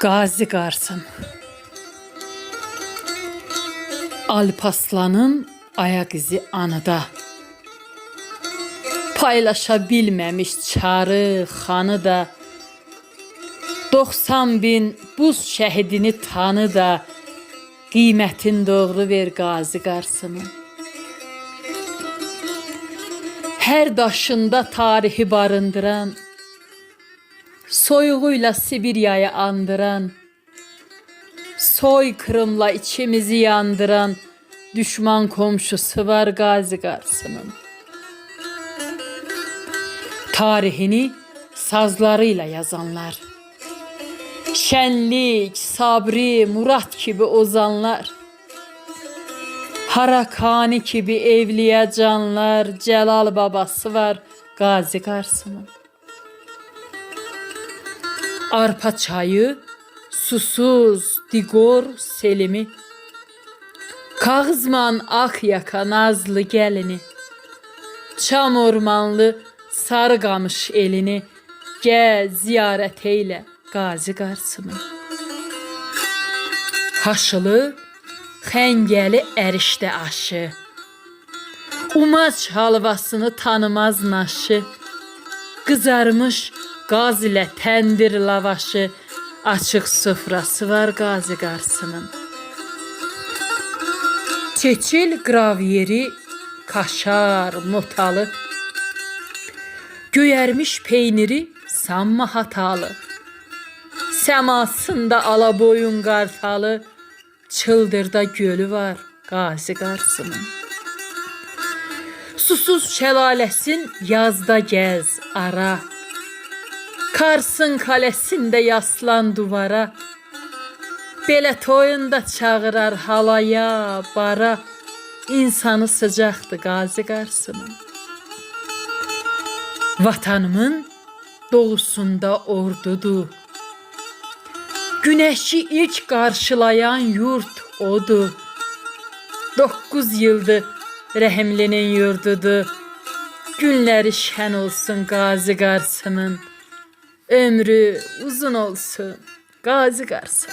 Gazi Qarsın Alpaslanın ayak izi anıda. Paylaşa bilməmiş çarı xanı da. 90 bin buz şəhidini tanı da. Qiymətin doğru ver Qazi Qarsının Hər daşında tarihi barındıran soyuğuyla Sibirya'yı andıran, soykırımla içimizi yandıran düşman komşusu var Gazi Qarsının. Tarihini sazlarıyla yazanlar, şenlik, sabri, murat gibi ozanlar, Harakani gibi evliya canlar, Celal babası var Gazi Qarsının. Arpa çayı, susuz, digor, selimi. Kağızman ak yaka nazlı gelini. Çam ormanlı sarı qamış elini. Gəl ziyarət eylə Qazi Qarsını. Haşılı, xəngəli ərişdə aşı. Umaç halvasını tanımaz naşı. Qızarmış qaz ilə təndir lavaşı, açıq süfrası var Qazi Qarsının. Çeçil qravyeri, kaşar, motalı. Göyərmiş peyniri samma hatalı. Səmasında alaboyun qartalı, çıldırda gölü var Qazi Qarsının. Susuz şəlaləsin yazda gəz ara. Karsın kalesində yaslan duvara. Belə toyunda çağırar halaya, bara. İnsanı sıcaqdı Qazi Qarsının. Vatanımın dolusunda ordudur. Güneşi ilk qarşılayan yurt odur. 9 yıldır Rəhimlinin yurdudur. Günləri şən olsun Qazi Qarsının. Ömrü uzun olsun Gazi Qarsın.